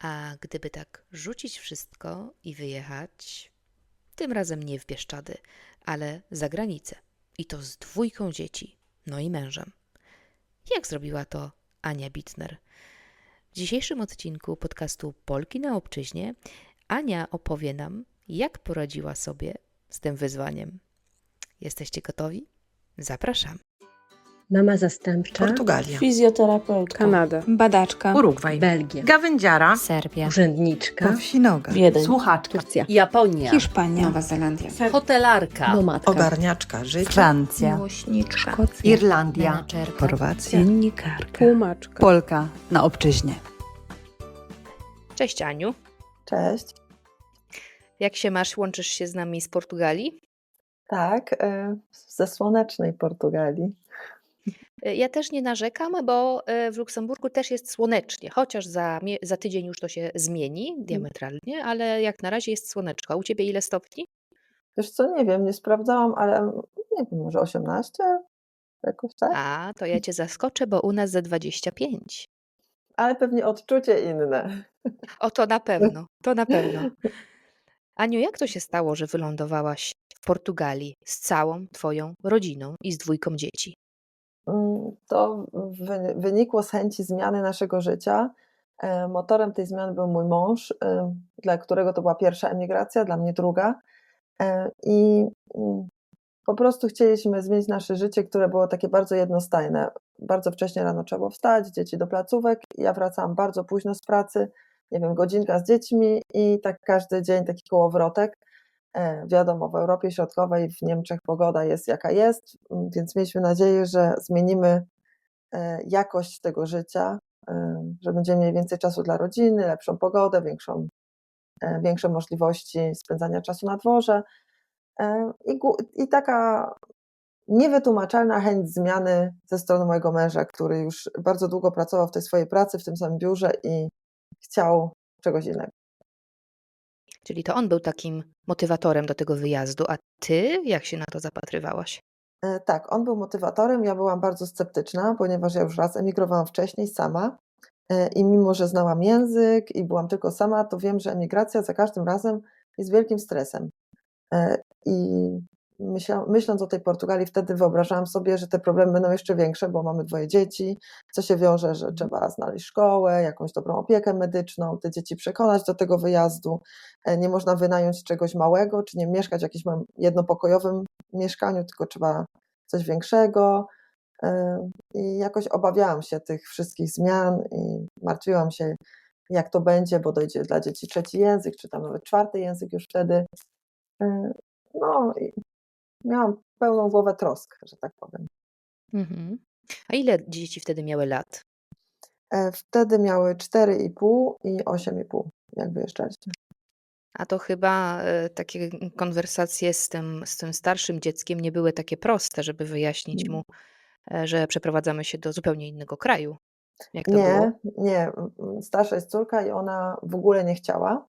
A gdyby tak rzucić wszystko i wyjechać, tym razem nie w Bieszczady, ale za granicę. I to z dwójką dzieci, no i mężem. Jak zrobiła to Ania Bitner? W dzisiejszym odcinku podcastu Polki na obczyźnie Ania opowie nam, jak poradziła sobie z tym wyzwaniem. Jesteście gotowi? Zapraszam. Mama zastępcza, Portugalia, Fizjoterapeutka. Kanada. Badaczka. Urugwaj, Belgia, Gawędziara, Serbia. urzędniczka, Wsinoga, Wiedeń. słuchaczka, Turcja, Japonia, Hiszpania. Nowa Zelandia, hotelarka, nomadka, ogarniaczka życia, Francja, miłośniczka, Szkocja, Irlandia, Menadżerka. Chorwacja, dziennikarka, Tłumaczka. Polka na obczyźnie. Cześć Aniu. Cześć. Jak się masz? Łączysz się z nami z Portugalii? Tak, y, ze słonecznej Portugalii. E, Ja też nie narzekam, bo e, w Luksemburgu też jest słonecznie, chociaż za, mie- za tydzień już to się zmieni diametralnie, ale jak na razie jest słoneczko. A u ciebie ile stopni? Wiesz co, nie wiem, nie sprawdzałam, ale nie wiem, może 18? Jakoś tak? A, to ja cię zaskoczę, bo u nas za 25. Ale pewnie odczucie inne. O, to na pewno, to na pewno. Aniu, jak to się stało, że wylądowałaś w Portugalii z całą twoją rodziną i z dwójką dzieci? Mm, To wy- wynikło z chęci zmiany naszego życia. E, Motorem tej zmiany był mój mąż, e, dla którego to była pierwsza emigracja, dla mnie druga. E, I mm, po prostu chcieliśmy zmienić nasze życie, które było takie bardzo jednostajne. Bardzo wcześnie rano trzeba było wstać, dzieci do placówek. Ja wracałam bardzo późno z pracy, nie wiem, godzinka z dziećmi i tak każdy dzień taki kołowrotek. E, Wiadomo, w Europie Środkowej, w Niemczech pogoda jest jaka jest, m, więc mieliśmy nadzieję, że zmienimy e, jakość tego życia, e, że będziemy mieli więcej czasu dla rodziny, lepszą pogodę, większą, większe możliwości spędzania czasu na dworze. I, I taka niewytłumaczalna chęć zmiany ze strony mojego męża, który już bardzo długo pracował w tej swojej pracy, w tym samym biurze i chciał czegoś innego. Czyli to on był takim motywatorem do tego wyjazdu, a ty jak się na to zapatrywałaś? E, Tak, on był motywatorem. Ja byłam bardzo sceptyczna, ponieważ ja już raz emigrowałam wcześniej sama e, i mimo, że znałam język i byłam tylko sama, to wiem, że emigracja za każdym razem jest wielkim stresem. E, I myśląc o tej Portugalii, wtedy wyobrażałam sobie, że te problemy będą jeszcze większe, bo mamy dwoje dzieci, co się wiąże, że trzeba znaleźć szkołę, jakąś dobrą opiekę medyczną, te dzieci przekonać do tego wyjazdu. E, Nie można wynająć czegoś małego, czy nie mieszkać w jakimś jednopokojowym mieszkaniu, tylko trzeba coś większego. E, I jakoś obawiałam się tych wszystkich zmian i martwiłam się, jak to będzie, bo dojdzie dla dzieci trzeci język, czy tam nawet czwarty język już wtedy. E, No miałam pełną głowę trosk, że tak powiem. Mhm. A ile dzieci wtedy miały lat? E, Wtedy miały 4,5 i 8,5, jak wyjeżdżaliśmy. A to chyba e, takie konwersacje z tym, z tym starszym dzieckiem nie były takie proste, żeby wyjaśnić Mm. mu, e, że przeprowadzamy się do zupełnie innego kraju. To było? Nie, nie. Starsza jest córka i ona w ogóle nie chciała.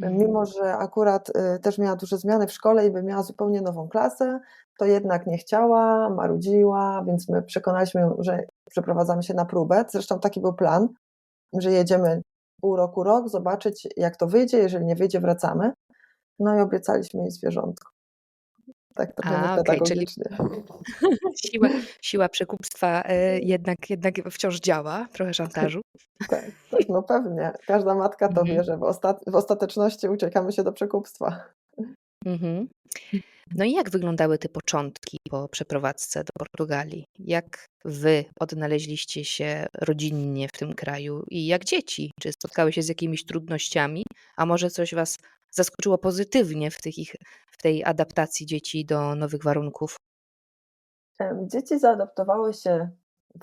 Mhm. Mimo, że akurat y, też miała duże zmiany w szkole i by miała zupełnie nową klasę, to jednak nie chciała, marudziła, więc my przekonaliśmy ją, że przeprowadzamy się na próbę. Zresztą taki był plan, że jedziemy pół roku, rok, zobaczyć jak to wyjdzie, jeżeli nie wyjdzie, wracamy. No i obiecaliśmy jej zwierzątko. Tak trochę A, okej, czyli-. Siła, siła przekupstwa e, jednak, jednak wciąż działa, trochę szantażu. Tak, tak, no pewnie. Każda matka to Mhm. wie, że w, ostat- w ostateczności uciekamy się do przekupstwa. Mhm. No i jak wyglądały te początki po przeprowadzce do Portugalii? Jak wy odnaleźliście się rodzinnie w tym kraju i jak dzieci? Czy spotkały się z jakimiś trudnościami, a może coś was zaskoczyło pozytywnie w, tych ich, w tej adaptacji dzieci do nowych warunków? Dzieci zaadaptowały się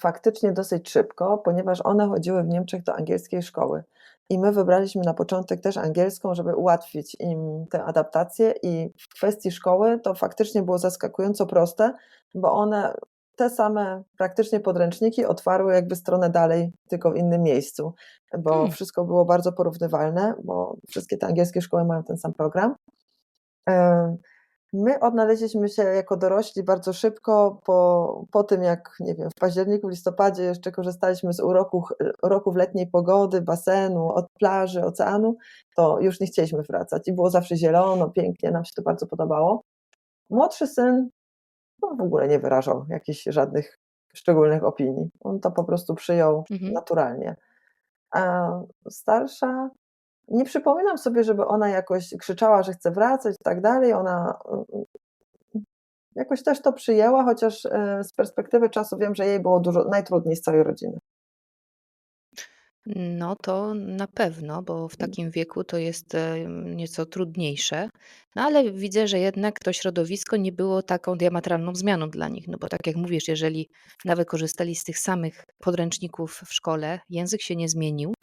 faktycznie dosyć szybko, ponieważ one chodziły w Niemczech do angielskiej szkoły. I my wybraliśmy na początek też angielską, żeby ułatwić im tę adaptację. I w kwestii szkoły to faktycznie było zaskakująco proste, bo one te same praktycznie podręczniki otwarły jakby stronę dalej, tylko w innym miejscu, bo Hmm. wszystko było bardzo porównywalne, bo wszystkie te angielskie szkoły mają ten sam program. My odnaleźliśmy się jako dorośli bardzo szybko po po tym, jak, nie wiem, w październiku, listopadzie jeszcze korzystaliśmy z uroku uroków letniej pogody, basenu, od plaży, oceanu, to już nie chcieliśmy wracać i było zawsze zielono, pięknie, nam się to bardzo podobało. Młodszy syn, no, w ogóle nie wyrażał jakichś żadnych szczególnych opinii. On to po prostu przyjął Mhm. naturalnie. A starsza nie przypominam sobie, żeby ona jakoś krzyczała, że chce wracać i tak dalej. Ona, y, jakoś też to przyjęła, chociaż, e, z perspektywy czasu wiem, że jej było dużo najtrudniej z całej rodziny. No to na pewno, bo w Mm. takim wieku to jest, e, nieco trudniejsze. No ale widzę, że jednak to środowisko nie było taką diametralną zmianą dla nich. No bo tak jak mówisz, jeżeli nawet korzystali z tych samych podręczników w szkole, język się nie zmienił,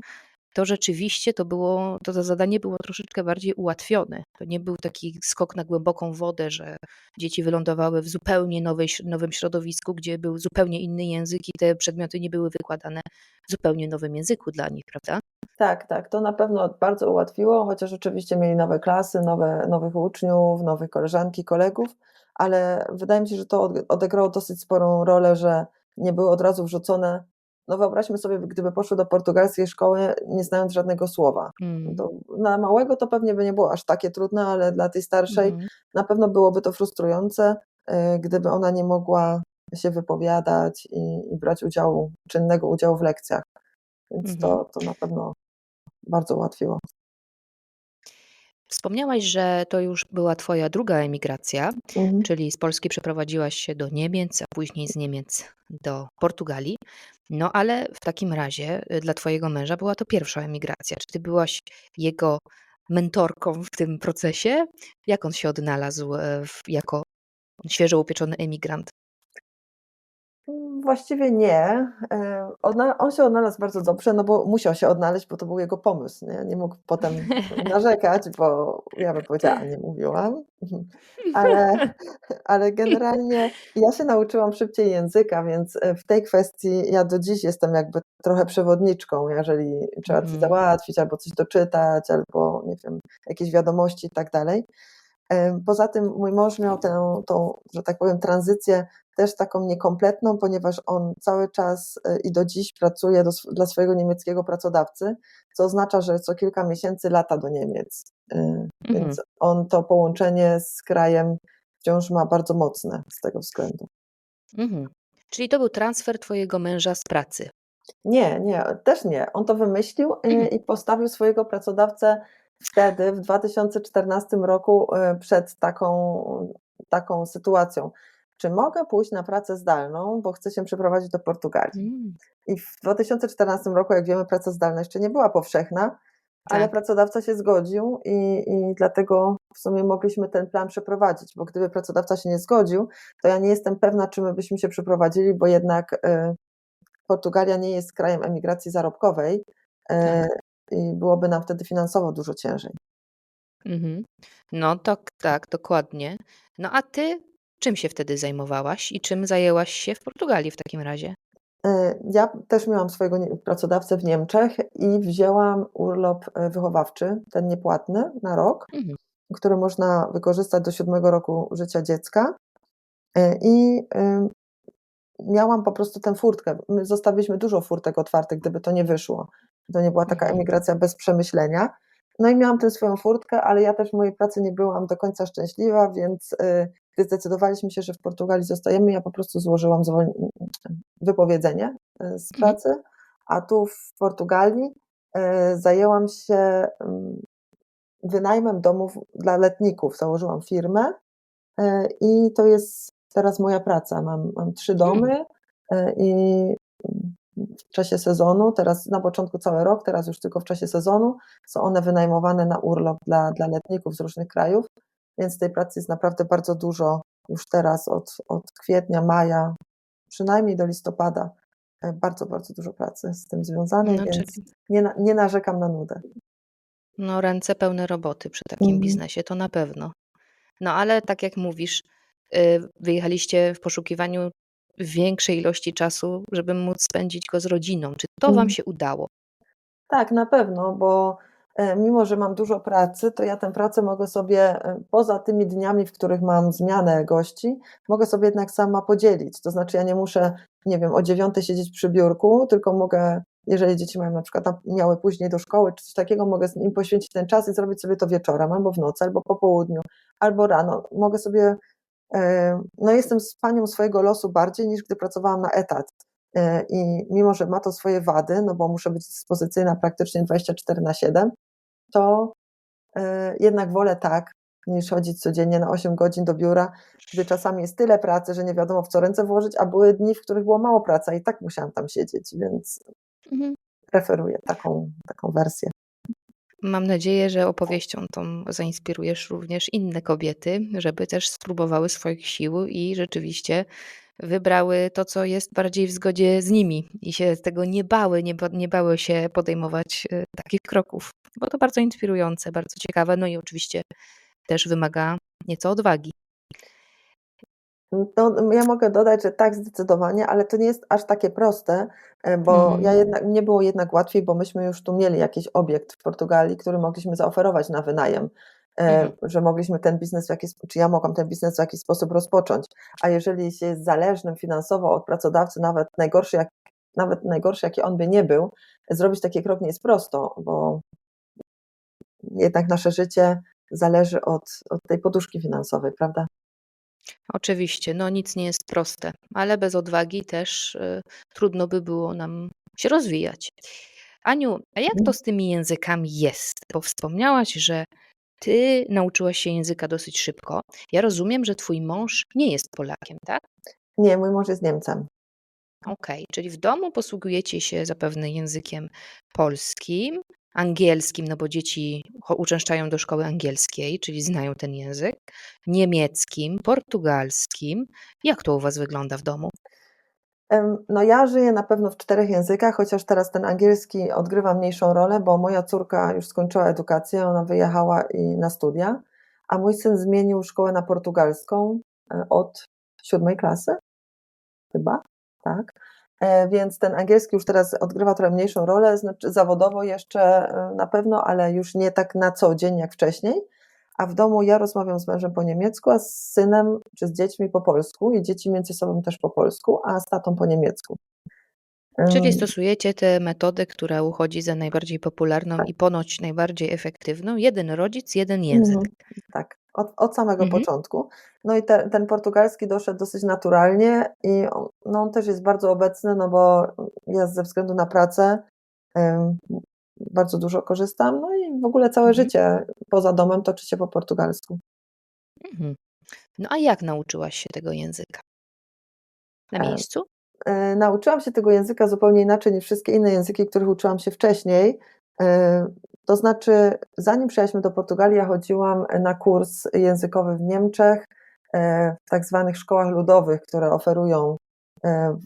to rzeczywiście to było to to zadanie było troszeczkę bardziej ułatwione. To nie był taki skok na głęboką wodę, że dzieci wylądowały w zupełnie nowej nowym środowisku, gdzie był zupełnie inny język i te przedmioty nie były wykładane w zupełnie nowym języku dla nich, prawda? Tak, tak, to na pewno bardzo ułatwiło, chociaż oczywiście mieli nowe klasy, nowe nowych uczniów, nowych koleżanki, kolegów, ale wydaje mi się, że to od odegrało dosyć sporą rolę, że nie były od razu wrzucone no wyobraźmy sobie, gdyby poszły do portugalskiej szkoły, nie znając żadnego słowa. Mm. Dla małego to pewnie by nie było aż takie trudne, ale dla tej starszej Mhm. na pewno byłoby to frustrujące, y, gdyby ona nie mogła się wypowiadać i i brać udziału czynnego udziału w lekcjach. Więc Mhm. to to na pewno bardzo ułatwiło. Wspomniałaś, że to już była twoja druga emigracja, Mhm. czyli z Polski przeprowadziłaś się do Niemiec, a później z Niemiec do Portugalii. No ale w takim razie, y, dla twojego męża była to pierwsza emigracja. Czy ty byłaś jego mentorką w tym procesie? Jak on się odnalazł, e, w jako świeżo upieczony emigrant? Właściwie nie. E, odna on się odnalazł bardzo dobrze, no bo musiał się odnaleźć, bo to był jego pomysł, nie? Nie mógł potem narzekać, bo ja bym powiedziała: "A nie mówiłam?" Ale ale generalnie ja się nauczyłam szybciej języka, więc, e, w tej kwestii ja do dziś jestem jakby trochę przewodniczką, jeżeli trzeba coś Mhm. załatwić albo coś doczytać, albo nie wiem, jakieś wiadomości i tak dalej. E, poza tym mój mąż miał tę tą, że tak powiem, tranzycję też taką niekompletną, ponieważ on cały czas, e, i do dziś pracuje do dla swojego niemieckiego pracodawcy, co oznacza, że co kilka miesięcy lata do Niemiec. Y, Mhm. więc on to połączenie z krajem wciąż ma bardzo mocne z tego względu. Mhm. Czyli to był transfer twojego męża z pracy? Nie, nie, też nie. On to wymyślił, y, Mhm. i postawił swojego pracodawcę wtedy, w 2014 roku, przed taką taką sytuacją. Czy mogę pójść na pracę zdalną, bo chcę się przeprowadzić do Portugalii? Mm. I w 2014 roku, jak wiemy, praca zdalna jeszcze nie była powszechna, ale Tak. pracodawca się zgodził i i dlatego w sumie mogliśmy ten plan przeprowadzić, bo gdyby pracodawca się nie zgodził, to ja nie jestem pewna, czy my byśmy się przeprowadzili, bo jednak, y, Portugalia nie jest krajem emigracji zarobkowej, e, Tak. i byłoby nam wtedy finansowo dużo ciężej. Mhm. No tak, tak, dokładnie. No a ty czym się wtedy zajmowałaś i czym zajęłaś się w Portugalii w takim razie? E, ja też miałam swojego pracodawcę w Niemczech i wzięłam urlop, e, wychowawczy, ten niepłatny na rok, Mhm. który można wykorzystać do 7 roku życia dziecka. E, i, miałam po prostu tę furtkę. My zostawiliśmy dużo furtek otwartych, gdyby to nie wyszło. To nie była taka Mhm. emigracja bez przemyślenia. No i miałam tę swoją furtkę, ale ja też w mojej pracy nie byłam do końca szczęśliwa, więc, gdy zdecydowaliśmy się, że w Portugalii zostajemy, ja po prostu złożyłam wypowiedzenie, y, z Mhm. pracy, a tu w Portugalii, y, zajęłam się, ym, wynajmem domów dla letników. Założyłam firmę, y, i to jest teraz moja praca. Mam mam 3 Hmm. domy, i, mm, w czasie sezonu, teraz na początku cały rok, teraz już tylko w czasie sezonu, są one wynajmowane na urlop dla dla letników z różnych krajów, więc tej pracy jest naprawdę bardzo dużo już teraz od od kwietnia, maja, przynajmniej do listopada. E, bardzo, bardzo dużo pracy z tym związanej, No, więc czyli nie na nie narzekam na nudę. No ręce pełne roboty przy takim Mhm. biznesie, to na pewno. No ale tak jak mówisz, y, wyjechaliście w poszukiwaniu większej ilości czasu, żeby móc spędzić go z rodziną. Czy to wam Mhm. się udało? Tak, na pewno, bo mimo że mam dużo pracy, to ja tę pracę mogę sobie, e, poza tymi dniami, w których mam zmianę gości, mogę sobie jednak sama podzielić. To znaczy ja nie muszę, nie wiem, o 9:00 siedzieć przy biurku, tylko mogę, jeżeli dzieci mają na przykład miały później do szkoły czy coś takiego, mogę im poświęcić ten czas i zrobić sobie to wieczorem, albo w nocy, albo po południu, albo rano. Mogę sobie, e, no jestem z panią swojego losu bardziej niż gdy pracowałam na etat. E, I mimo że ma to swoje wady, no bo muszę być dyspozycyjna praktycznie 24/7, to, e, jednak wolę tak, niż chodzić codziennie na 8 godzin do biura, gdy czasami jest tyle pracy, że nie wiadomo w co ręce włożyć, a były dni, w których było mało pracy, i tak musiałam tam siedzieć, więc Mhm. preferuję taką taką wersję. Mam nadzieję, że opowieścią tą zainspirujesz również inne kobiety, żeby też spróbowały swoich sił i rzeczywiście wybrały to, co jest bardziej w zgodzie z nimi i się tego nie bały, nie, ba- nie bały się podejmować e, takich kroków, bo to bardzo inspirujące, bardzo ciekawe, no i oczywiście też wymaga nieco odwagi. No, ja mogę dodać, że tak, zdecydowanie, ale to nie jest aż takie proste, e, bo Mhm. ja jednak mnie było jednak łatwiej, bo myśmy już tu mieli jakiś obiekt w Portugalii, który mogliśmy zaoferować na wynajem, Mhm. że mogliśmy ten biznes w jakiś czy ja mogłam ten biznes w jakiś sposób rozpocząć. A jeżeli się jest zależnym finansowo od pracodawcy, nawet najgorszy jak nawet najgorszy, jaki on by nie był, zrobić taki krok nie jest prosto, bo jednak nasze życie zależy od od tej poduszki finansowej, prawda? Oczywiście, no nic nie jest proste, ale bez odwagi też y, trudno by było nam się rozwijać. Aniu, a jak to Mhm. z tymi językami jest? Bo wspomniałaś, że ty nauczyłaś się języka dosyć szybko. Ja rozumiem, że twój mąż nie jest Polakiem, tak? Nie, mój mąż jest Niemcem. Okej, czyli w domu posługujecie się zapewne językiem polskim, angielskim, no bo dzieci uczęszczają do szkoły angielskiej, czyli znają ten język, niemieckim, portugalskim. Jak to u was wygląda w domu? No ja żyję na pewno w 4 językach, chociaż teraz ten angielski odgrywa mniejszą rolę, bo moja córka już skończyła edukację, ona wyjechała i na studia, a mój syn zmienił szkołę na portugalską, e, od 7 klasy chyba, tak. E, więc ten angielski już teraz odgrywa trochę mniejszą rolę, znaczy zawodowo jeszcze, e, na pewno, ale już nie tak na co dzień jak wcześniej. A w domu ja rozmawiam z mężem po niemiecku, a z synem czy z dziećmi po polsku i dzieci między sobą też po polsku, a z tatą po niemiecku. Czyli stosujecie tę metodę, która uchodzi za najbardziej popularną Tak. i ponoć najbardziej efektywną. Jeden rodzic, jeden język. Mhm, tak, od od samego Mhm. początku. No i te ten portugalski doszedł dosyć naturalnie i on no on też jest bardzo obecny, no bo ja ze względu na pracę, bardzo dużo korzystam, no i w ogóle całe Mhm. życie poza domem toczy się po portugalsku. Mhm. No a jak nauczyłaś się tego języka? Na E, miejscu? e, nauczyłam się tego języka zupełnie inaczej niż wszystkie inne języki, których uczyłam się wcześniej. E, to znaczy, zanim przyjechaliśmy do Portugalii, ja chodziłam na kurs językowy w Niemczech, e, w tak zwanych szkołach ludowych, które oferują e,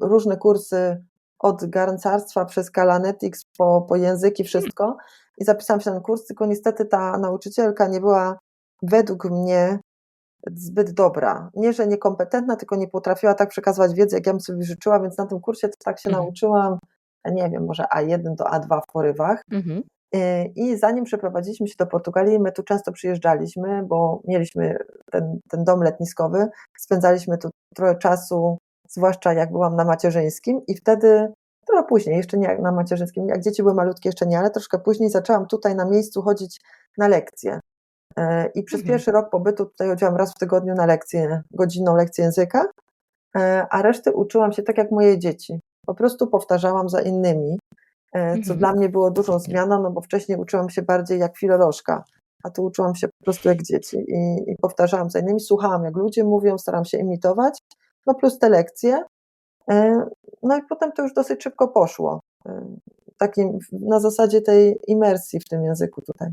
różne kursy od garncarstwa przez Kalanetics po, po języki, wszystko. I zapisałam się na ten kurs, tylko niestety ta nauczycielka nie była według mnie zbyt dobra. Nie, że niekompetentna, tylko nie potrafiła tak przekazywać wiedzy, jak ja bym sobie życzyła, więc na tym kursie tak się Mhm. nauczyłam, nie wiem, może A1 do A2 w porywach. Mhm. Y, I zanim przeprowadziliśmy się do Portugalii, my tu często przyjeżdżaliśmy, bo mieliśmy ten, ten dom letniskowy, spędzaliśmy tu trochę czasu, zwłaszcza jak byłam na macierzyńskim i wtedy, trochę później, jeszcze nie jak na macierzyńskim, jak dzieci były malutkie jeszcze nie, ale troszkę później zaczęłam tutaj na miejscu chodzić na lekcje. E, I przez Mhm. pierwszy rok pobytu tutaj chodziłam raz w tygodniu na lekcję, godzinną lekcję języka, e, a reszty uczyłam się tak jak moje dzieci. Po prostu powtarzałam za innymi, e, co Mhm. dla mnie było dużą zmianą, no bo wcześniej uczyłam się bardziej jak filolożka, a tu uczyłam się po prostu jak dzieci i, i powtarzałam za innymi, słuchałam jak ludzie mówią, staram się imitować, no plus te lekcje. E, No i potem to już dosyć szybko poszło. e, Takim, na zasadzie tej imersji w tym języku tutaj.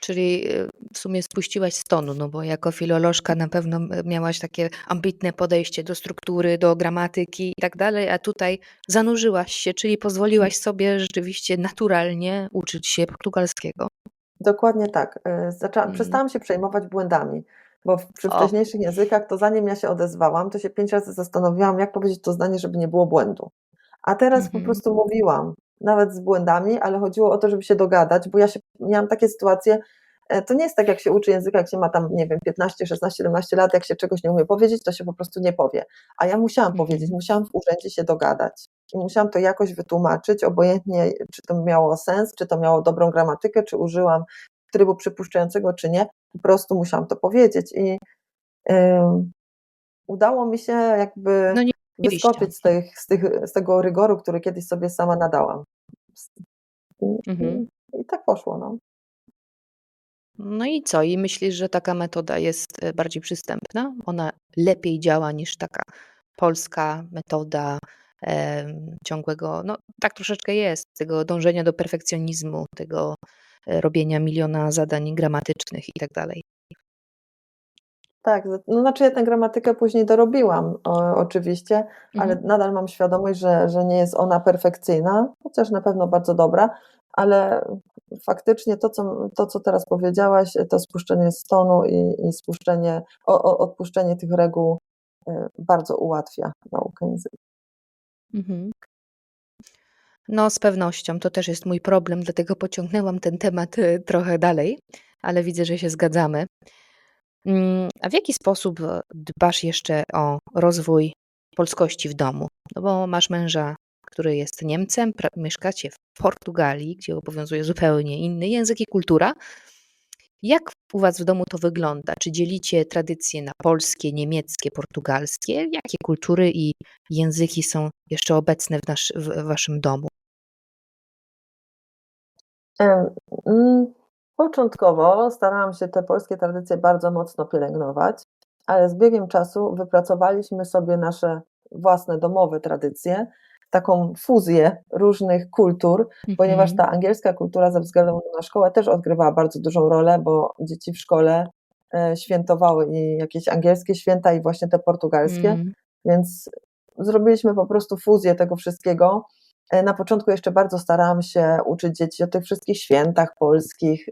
Czyli y, w sumie spuściłaś z tonu, no bo jako filolożka na pewno miałaś takie ambitne podejście do struktury, do gramatyki i tak dalej, a tutaj zanurzyłaś się, czyli pozwoliłaś sobie rzeczywiście naturalnie uczyć się portugalskiego. Dokładnie tak. E, Mhm. przestałam się przejmować błędami, bo przy O. wcześniejszych językach, to zanim ja się odezwałam, to się pięć razy zastanowiłam, jak powiedzieć to zdanie, żeby nie było błędu. A teraz po Mhm. prostu mówiłam, nawet z błędami, ale chodziło o to, żeby się dogadać, bo ja się miałam takie sytuacje, e, to nie jest tak, jak się uczy języka, jak się ma tam, nie wiem, 15, 16, 17 lat, jak się czegoś nie umie powiedzieć, to się po prostu nie powie. A ja musiałam Mhm. powiedzieć, musiałam w urzędzie się dogadać i musiałam to jakoś wytłumaczyć, obojętnie czy to miało sens, czy to miało dobrą gramatykę, czy użyłam trybu przypuszczającego, czy nie, po prostu musiałam to powiedzieć i udało mi się jakby No nie mieliście. wyskoczyć z, tych, z, tych, z tego rygoru, który kiedyś sobie sama nadałam. I, Mhm. i, i tak poszło. No. No i co? I myślisz, że taka metoda jest e, bardziej przystępna? Ona lepiej działa niż taka polska metoda ciągłego, no tak troszeczkę jest, tego dążenia do perfekcjonizmu, tego robienia miliona zadań gramatycznych i tak dalej. Tak, no znaczy ja tę gramatykę później dorobiłam o, oczywiście, ale Mhm. nadal mam świadomość, że, że nie jest ona perfekcyjna, chociaż na pewno bardzo dobra, ale faktycznie to, co, to, co teraz powiedziałaś, to spuszczenie z tonu i, i spuszczenie, o, o, odpuszczenie tych reguł y, bardzo ułatwia naukę języka. Mhm. No, z pewnością to też jest mój problem, dlatego pociągnęłam ten temat e, trochę dalej, ale widzę, że się zgadzamy. Mm, A w jaki sposób e, dbasz jeszcze o rozwój polskości w domu? No bo masz męża, który jest Niemcem, mieszkacie w Portugalii, gdzie obowiązuje zupełnie inny język i kultura. Jak u Was w domu to wygląda? Czy dzielicie tradycje na polskie, niemieckie, portugalskie? Jakie kultury i języki są jeszcze obecne w, nasz, w Waszym domu? Em, mm, Początkowo starałam się te polskie tradycje bardzo mocno pielęgnować, ale z biegiem czasu wypracowaliśmy sobie nasze własne domowe tradycje, taką fuzję różnych kultur, ponieważ Mhm. ta angielska kultura ze względu na szkołę też odgrywała bardzo dużą rolę, bo dzieci w szkole e, świętowały i jakieś angielskie święta i właśnie te portugalskie, Mm. więc zrobiliśmy po prostu fuzję tego wszystkiego. E, Na początku jeszcze bardzo starałam się uczyć dzieci o tych wszystkich świętach polskich.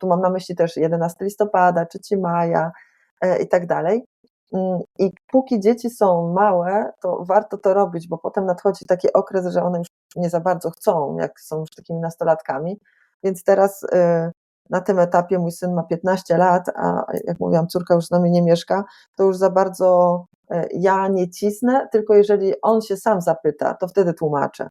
Tu mam na myśli też 11 listopada, 3 maja e, i tak dalej. Mm, I póki dzieci są małe, to warto to robić, bo potem nadchodzi taki okres, że one już nie za bardzo chcą, jak są już takimi nastolatkami. Więc teraz y, na tym etapie mój syn ma 15 lat, a jak mówiłam, córka już z nami nie mieszka, to już za bardzo e, ja nie cisnę, tylko jeżeli on się sam zapyta, to wtedy tłumaczę.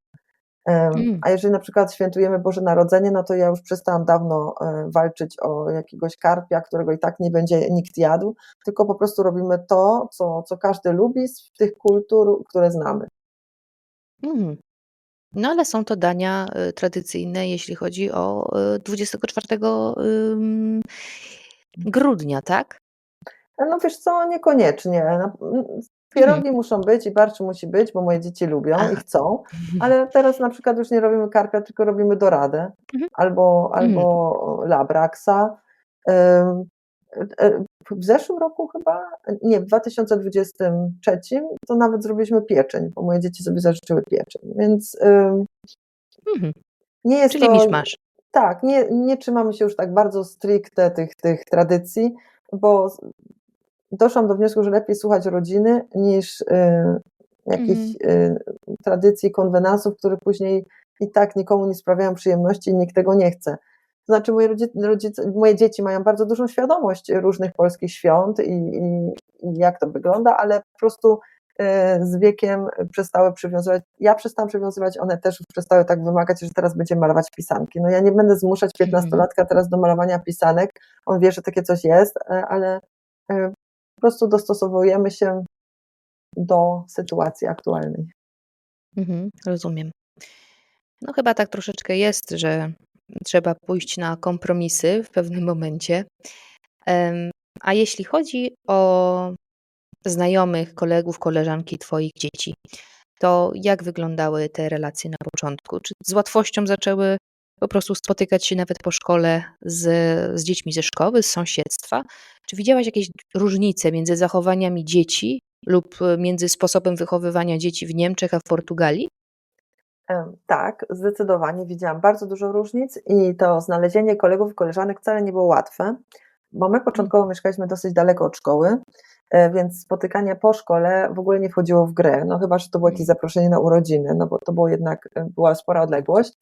Mm. A jeżeli na przykład świętujemy Boże Narodzenie, no to ja już przestałam dawno e, walczyć o jakiegoś karpia, którego i tak nie będzie nikt jadł, tylko po prostu robimy to, co, co każdy lubi z tych kultur, które znamy. Mhm. No ale są to dania y, tradycyjne, jeśli chodzi o y, 24 ym, grudnia, tak? E, No wiesz co, niekoniecznie. Mm, Pierogi muszą być i barszcz musi być, bo moje dzieci lubią i chcą, ale teraz na przykład już nie robimy karpia, tylko robimy doradę Mhm. albo, albo labraksa. Ym, e, W zeszłym roku chyba, nie, w 2023 to nawet zrobiliśmy pieczeń, bo moje dzieci sobie zażyczyły pieczeń, więc Mhm. nie jest Czyli to... miszmasz. Tak, nie, nie trzymamy się już tak bardzo stricte tych, tych tradycji, bo doszłam do wniosku, że lepiej słuchać rodziny niż y, jakichś y, tradycji, konwenansów, które później i tak nikomu nie sprawiają przyjemności i nikt tego nie chce. To znaczy, moje, rodzice, moje dzieci mają bardzo dużą świadomość różnych polskich świąt i, i, i jak to wygląda, ale po prostu y, z wiekiem przestały przywiązywać, ja przestałam przywiązywać, one też przestały tak wymagać, że teraz będziemy malować pisanki. No ja nie będę zmuszać 15-latka teraz do malowania pisanek, on wie, że takie coś jest, e, ale e, po prostu dostosowujemy się do sytuacji aktualnej. Mhm, rozumiem. No chyba tak troszeczkę jest, że trzeba pójść na kompromisy w pewnym momencie. A jeśli chodzi o znajomych, kolegów, koleżanki Twoich dzieci, to jak wyglądały te relacje na początku? Czy z łatwością zaczęły po prostu spotykać się nawet po szkole z, z dziećmi ze szkoły, z sąsiedztwa? Czy widziałaś jakieś różnice między zachowaniami dzieci lub e, między sposobem wychowywania dzieci w Niemczech a w Portugalii? Tak, zdecydowanie widziałam bardzo dużo różnic i to znalezienie kolegów i koleżanek wcale nie było łatwe, bo my początkowo mieszkaliśmy dosyć daleko od szkoły, e, więc spotykanie po szkole w ogóle nie wchodziło w grę, no chyba, że to było jakieś zaproszenie na urodziny, no bo to było jednak, e, była spora odległość.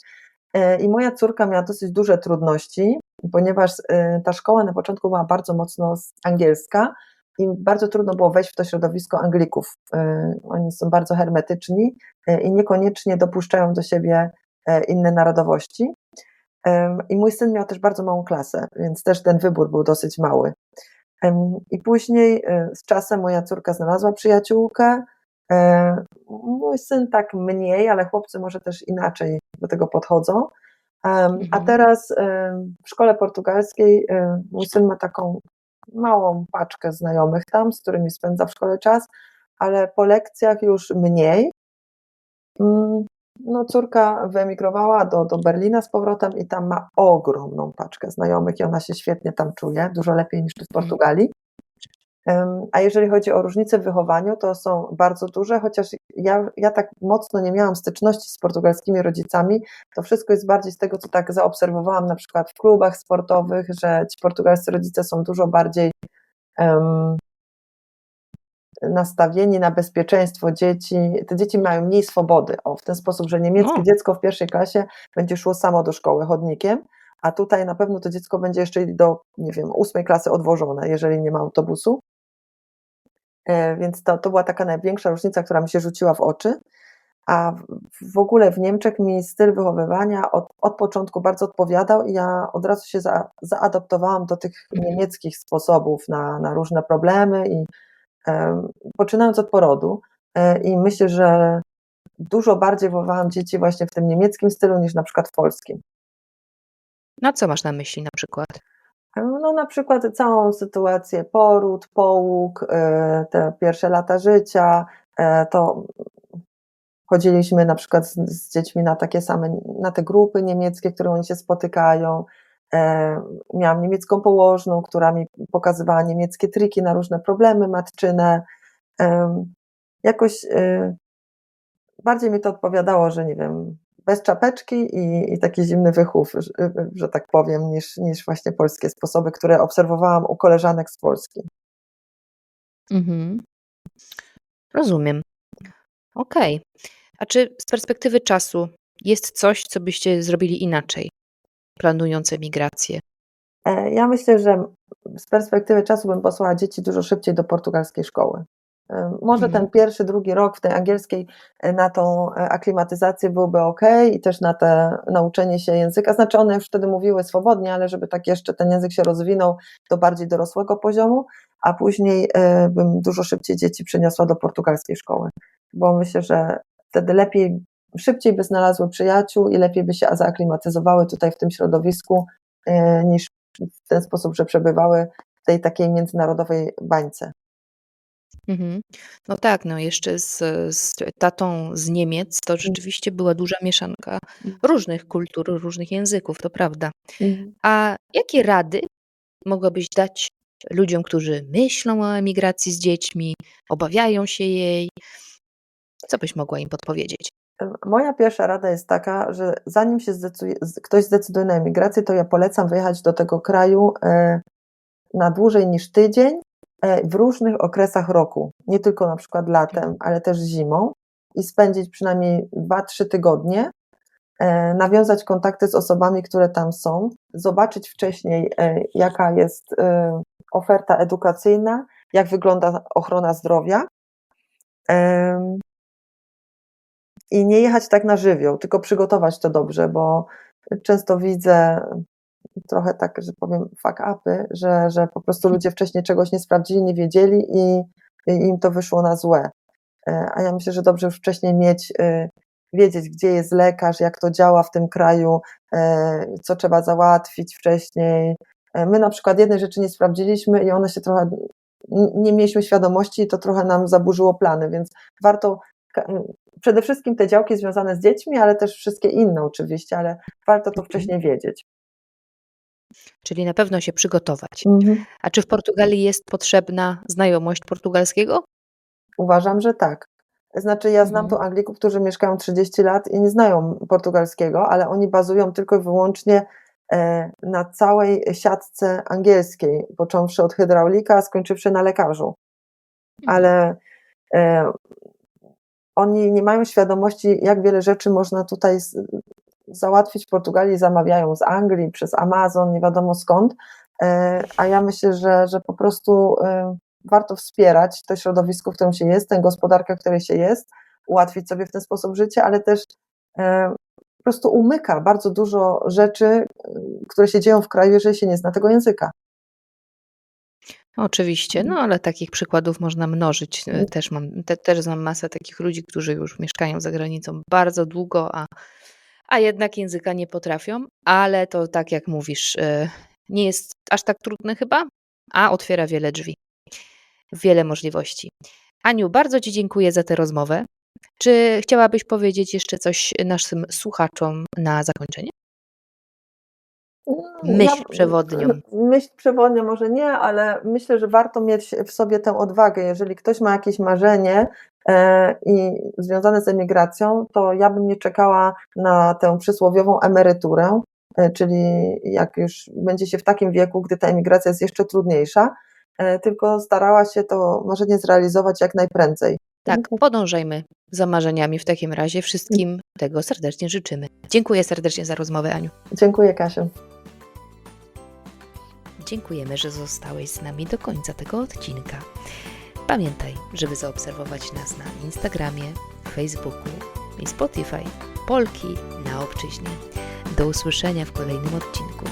I moja córka miała dosyć duże trudności, ponieważ e, ta szkoła na początku była bardzo mocno angielska i bardzo trudno było wejść w to środowisko Anglików. E, Oni są bardzo hermetyczni e, i niekoniecznie dopuszczają do siebie e, inne narodowości. I mój syn miał też bardzo małą klasę, więc też ten wybór był dosyć mały. I później z czasem moja córka znalazła przyjaciółkę. E, Mój syn tak mniej, ale chłopcy może też inaczej do tego podchodzą. A Mhm. teraz w szkole portugalskiej mój syn ma taką małą paczkę znajomych tam, z którymi spędza w szkole czas, ale po lekcjach już mniej. Mm, No, córka wyemigrowała do, do Berlina z powrotem i tam ma ogromną paczkę znajomych i ona się świetnie tam czuje, dużo lepiej niż w Mhm. Portugalii. A jeżeli chodzi o różnice w wychowaniu, to są bardzo duże, chociaż ja, ja tak mocno nie miałam styczności z portugalskimi rodzicami. To wszystko jest bardziej z tego, co tak zaobserwowałam na przykład w klubach sportowych, że ci portugalscy rodzice są dużo bardziej em, nastawieni na bezpieczeństwo dzieci. Te dzieci mają mniej swobody. O, w ten sposób, że niemieckie dziecko w pierwszej klasie będzie szło samo do szkoły chodnikiem, a tutaj na pewno to dziecko będzie jeszcze do, nie wiem, ósmej klasy odwożone, jeżeli nie ma autobusu. E, Więc to, to była taka największa różnica, która mi się rzuciła w oczy. A w- ogóle w Niemczech mi styl wychowywania od, od początku bardzo odpowiadał i ja od razu się za, zaadoptowałam do tych Mhm. niemieckich sposobów na, na różne problemy i em, poczynając od porodu. E, I myślę, że dużo bardziej wychowałam dzieci właśnie w tym niemieckim stylu niż na przykład w polskim. Na co masz na myśli na przykład? No na przykład całą sytuację poród, połóg, e, te pierwsze lata życia, e, to chodziliśmy na przykład z, z dziećmi na takie same, na te grupy niemieckie, które oni się spotykają. E, Miałam niemiecką położną, która mi pokazywała niemieckie triki na różne problemy matczyne. Jakoś bardziej mi to odpowiadało, że nie wiem, bez czapeczki i, i taki zimny wychów, że, że tak powiem, niż, niż właśnie polskie sposoby, które obserwowałam u koleżanek z Polski. Mhm. Rozumiem. Okej. A czy z perspektywy czasu jest coś, co byście zrobili inaczej, planując emigrację? E, Ja myślę, że z perspektywy czasu bym posłała dzieci dużo szybciej do portugalskiej szkoły. Może Mhm. ten pierwszy, drugi rok w tej angielskiej e, na tą e, aklimatyzację byłby ok i też na te nauczenie się języka. Znaczy one już wtedy mówiły swobodnie, ale żeby tak jeszcze ten język się rozwinął do bardziej dorosłego poziomu, a później e, bym dużo szybciej dzieci przeniosła do portugalskiej szkoły, bo myślę, że wtedy lepiej, szybciej by znalazły przyjaciół i lepiej by się zaaklimatyzowały tutaj w tym środowisku niż w ten sposób, że przebywały w tej takiej międzynarodowej bańce. Mhm. No tak, no jeszcze z, z tatą z Niemiec to rzeczywiście była duża mieszanka różnych kultur, różnych języków, to prawda. Mhm. A jakie rady mogłabyś dać ludziom, którzy myślą o emigracji z dziećmi, obawiają się jej? Co byś mogła im podpowiedzieć? Moja pierwsza rada jest taka, że zanim się zdecyduje, z- ktoś zdecyduje na emigrację, to ja polecam wyjechać do tego kraju e, na dłużej niż tydzień e, w różnych okresach roku. Nie tylko na przykład latem, ale też zimą i spędzić przynajmniej 2-3 tygodnie, e, nawiązać kontakty z osobami, które tam są, zobaczyć wcześniej, e, jaka jest e, oferta edukacyjna, jak wygląda ochrona zdrowia. I nie jechać tak na żywioł, tylko przygotować to dobrze, bo często widzę trochę tak, że powiem fuck upy, że, że po prostu ludzie wcześniej czegoś nie sprawdzili, nie wiedzieli i, i im to wyszło na złe. E, A ja myślę, że dobrze już wcześniej mieć, y, wiedzieć, gdzie jest lekarz, jak to działa w tym kraju, e, co trzeba załatwić wcześniej. E, My na przykład jednej rzeczy nie sprawdziliśmy i one się trochę, nie mieliśmy świadomości i to trochę nam zaburzyło plany, więc warto przede wszystkim te działki związane z dziećmi, ale też wszystkie inne oczywiście, ale warto to wcześniej wiedzieć. Czyli na pewno się przygotować. Mhm. A czy w Portugalii jest potrzebna znajomość portugalskiego? Uważam, że tak. Znaczy, ja znam Mhm. tu Anglików, którzy mieszkają 30 lat i nie znają portugalskiego, ale oni bazują tylko i wyłącznie e, na całej siatce angielskiej, począwszy od hydraulika, a skończywszy na lekarzu. Ale e, oni nie mają świadomości, jak wiele rzeczy można tutaj załatwić w Portugalii, zamawiają z Anglii, przez Amazon, nie wiadomo skąd. E, a ja myślę, że, że po prostu e, warto wspierać to środowisko, w którym się jest, tę gospodarkę, w której się jest, ułatwić sobie w ten sposób życie, ale też e, po prostu umyka bardzo dużo rzeczy, które się dzieją w kraju, jeżeli się nie zna tego języka. Oczywiście, no ale takich przykładów można mnożyć. Też mam, te, też znam masę takich ludzi, którzy już mieszkają za granicą bardzo długo, a, a jednak języka nie potrafią, ale to tak jak mówisz, e, nie jest aż tak trudne chyba, a otwiera wiele drzwi, wiele możliwości. Aniu, bardzo Ci dziękuję za tę rozmowę. Czy chciałabyś powiedzieć jeszcze coś naszym słuchaczom na zakończenie? Myśl przewodnią. Myśl przewodnią może nie, ale myślę, że warto mieć w sobie tę odwagę. Jeżeli ktoś ma jakieś marzenie e, i związane z emigracją, to ja bym nie czekała na tę przysłowiową emeryturę, e, czyli jak już będzie się w takim wieku, gdy ta emigracja jest jeszcze trudniejsza, e, tylko starała się to marzenie zrealizować jak najprędzej. Tak, podążajmy za marzeniami w takim razie. Wszystkim tego serdecznie życzymy. Dziękuję serdecznie za rozmowę, Aniu. Dziękuję, Kasiu. Dziękujemy, że zostałeś z nami do końca tego odcinka. Pamiętaj, żeby zaobserwować nas na Instagramie, Facebooku i Spotify. Polki na obczyźnie. Do usłyszenia w kolejnym odcinku.